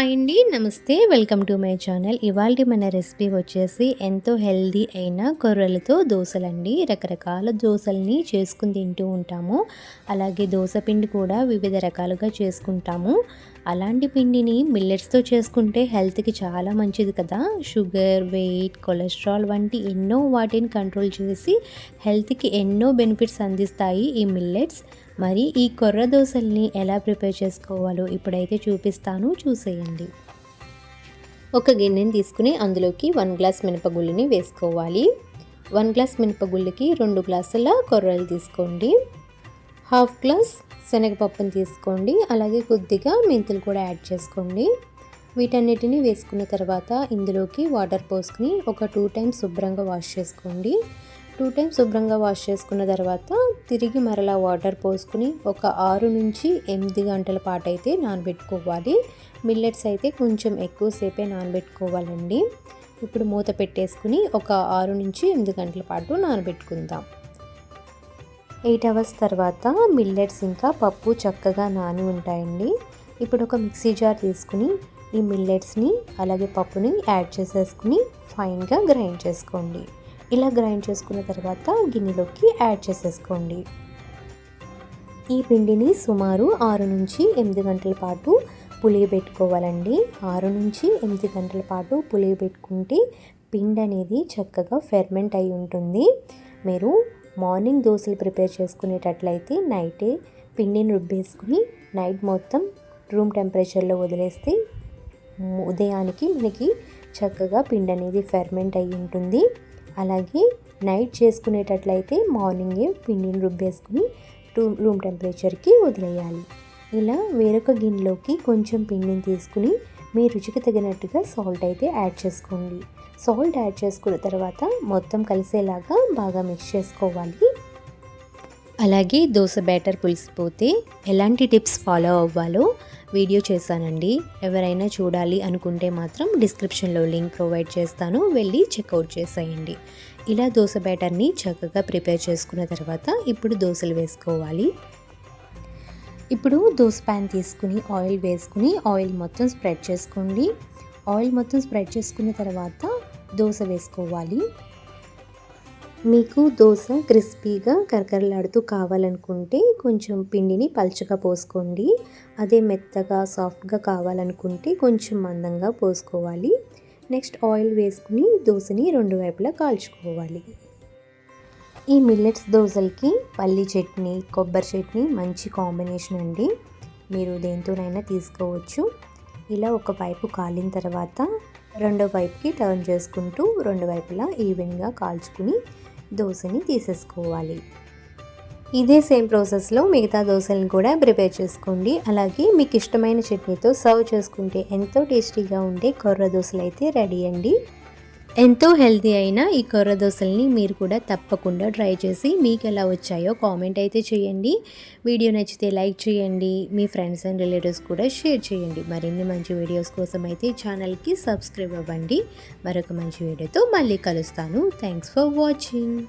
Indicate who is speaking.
Speaker 1: Hi అండి నమస్తే. Welcome to my channel. ఇవాళ మన రెసిపీ వచ్చేసి ఎంతో హెల్దీ అయిన కొర్రలతో దోశలండి. రకరకాల దోశల్ని చేసుకుని తింటూ ఉంటాము. అలాగే దోశ పిండి కూడా వివిధ రకాలుగా చేసుకుంటాము. అలాంటి పిండిని మిల్లెట్స్తో చేసుకుంటే హెల్త్కి చాలా మంచిది కదా. షుగర్ వెయిట్ కొలెస్ట్రాల్ వంటి ఎన్నో వాటిని కంట్రోల్ చేసి హెల్త్కి ఎన్నో బెనిఫిట్స్ అందిస్తాయి ఈ మిల్లెట్స్. మరి ఈ కొర్ర దోశల్ని ఎలా ప్రిపేర్ చేసుకోవాలో ఇప్పుడైతే చూపిస్తాను చూసేయండి. ఒక గిన్నెని తీసుకుని అందులోకి వన్ గ్లాస్ మినపగుళ్ళని వేసుకోవాలి. వన్ గ్లాస్ మినపగుళ్ళకి రెండు గ్లాసుల కొర్రలు తీసుకోండి. హాఫ్ గ్లాస్ శనగపప్పుని తీసుకోండి. అలాగే కొద్దిగా మెంతులు కూడా యాడ్ చేసుకోండి. వీటన్నిటిని వేసుకున్న తర్వాత ఇందులోకి వాటర్ పోసుకుని ఒక టూ టైమ్స్ శుభ్రంగా వాష్ చేసుకోండి. టూ టైమ్స్ శుభ్రంగా వాష్ చేసుకున్న తర్వాత తిరిగి మరలా వాటర్ పోసుకుని ఒక ఆరు నుంచి ఎనిమిది గంటల పాటు అయితే నానబెట్టుకోవాలి. మిల్లెట్స్ అయితే కొంచెం ఎక్కువసేపే నానబెట్టుకోవాలండి. ఇప్పుడు మూత పెట్టేసుకుని ఒక ఆరు నుంచి ఎనిమిది గంటల పాటు నానబెట్టుకుందాం. ఎయిట్ అవర్స్ తర్వాత మిల్లెట్స్ ఇంకా పప్పు చక్కగా నాని ఉంటాయండి. ఇప్పుడు ఒక మిక్సీ జార్ తీసుకుని ఈ మిల్లెట్స్ని అలాగే పప్పుని యాడ్ చేసేసుకుని ఫైన్గా గ్రైండ్ చేసుకోండి. ఇలా గ్రైండ్ చేసుకున్న తర్వాత గిన్నెలోకి యాడ్ చేసేసుకోండి. ఈ పిండిని సుమారు ఆరు నుంచి ఎనిమిది గంటల పాటు పులియబెట్టుకోవాలండి ఆరు నుంచి ఎనిమిది గంటల పాటు పులియబెట్టుకుంటే పిండి అనేది చక్కగా ఫెర్మెంట్ అయి ఉంటుంది. మీరు మార్నింగ్ దోశలు ప్రిపేర్ చేసుకునేటట్లయితే నైటే పిండిని రుబ్బేసుకుని నైట్ మొత్తం రూమ్ టెంపరేచర్లో వదిలేస్తే ఉదయానికి మనకి చక్కగా పిండి అనేది ఫెర్మెంట్ అయి ఉంటుంది. అలాగే నైట్ చేసుకునేటట్లయితే మార్నింగే పిండిని రుబ్బేసుకుని రూమ్ రూమ్ టెంపరేచర్కి వదిలేయాలి. ఇలా వేరొక గిన్నెలోకి కొంచెం పిండిని తీసుకుని మీ రుచికి తగినట్టుగా సాల్ట్ అయితే యాడ్ చేసుకోండి. సాల్ట్ యాడ్ చేసుకున్న తర్వాత మొత్తం కలిసేలాగా బాగా మిక్స్ చేసుకోవాలి. అలాగే దోశ బ్యాటర్ పులిసిపోతే ఎలాంటి టిప్స్ ఫాలో అవ్వాలో వీడియో చేశానండి. ఎవరైనా చూడాలి అనుకుంటే మాత్రం డిస్క్రిప్షన్లో లింక్ ప్రొవైడ్ చేస్తాను. వెళ్ళి చెక్అవుట్ చేసేయండి. ఇలా దోశ బ్యాటర్ని చక్కగా ప్రిపేర్ చేసుకున్న తర్వాత ఇప్పుడు దోశలు వేసుకోవాలి. ఇప్పుడు దోశ ప్యాన్ తీసుకుని ఆయిల్ వేసుకుని ఆయిల్ మొత్తం స్ప్రెడ్ చేసుకోండి. ఆయిల్ మొత్తం స్ప్రెడ్ చేసుకున్న తర్వాత దోశ వేసుకోవాలి. మీకు దోశ క్రిస్పీగా కరకరలాడుతూ కావాలనుకుంటే కొంచెం పిండిని పల్చగా పోసుకోండి. అదే మెత్తగా సాఫ్ట్గా కావాలనుకుంటే కొంచెం మందంగా పోసుకోవాలి. నెక్స్ట్ ఆయిల్ వేసుకుని దోశని రెండు వైపులా కాల్చుకోవాలి. ఈ మిల్లెట్స్ దోశలకి పల్లి చట్నీ కొబ్బరి చట్నీ మంచి కాంబినేషన్ అండి. మీరు దేంతోనైనా తీసుకోవచ్చు. ఇలా ఒక వైపు కాలిన తర్వాత రెండో వైపుకి టర్న్ చేసుకుంటూ రెండు వైపులా ఈవెన్గా కాల్చుకుని దోశని తీసేసుకోవాలి. ఇదే సేమ్ ప్రాసెస్లో మిగతా దోశలను కూడా ప్రిపేర్ చేసుకోండి. అలాగే మీకు ఇష్టమైన చట్నీతో సర్వ్ చేసుకుంటే ఎంతో టేస్టీగా ఉండే కొర్ర దోశలు అయితే రెడీ అండి. ఎంతో హెల్తీ అయిన ఈ కొర్ర దోశల్ని మీరు కూడా తప్పకుండా ట్రై చేసి మీకు ఎలా వచ్చాయో కామెంట్ అయితే చేయండి. వీడియో నచ్చితే లైక్ చేయండి. మీ ఫ్రెండ్స్ అండ్ రిలేటివ్స్ కూడా షేర్ చేయండి. మరిన్ని మంచి వీడియోస్ కోసం అయితే ఛానల్కి సబ్స్క్రైబ్ అవ్వండి. మరొక మంచి వీడియోతో మళ్ళీ కలుస్తాను. Thanks for watching.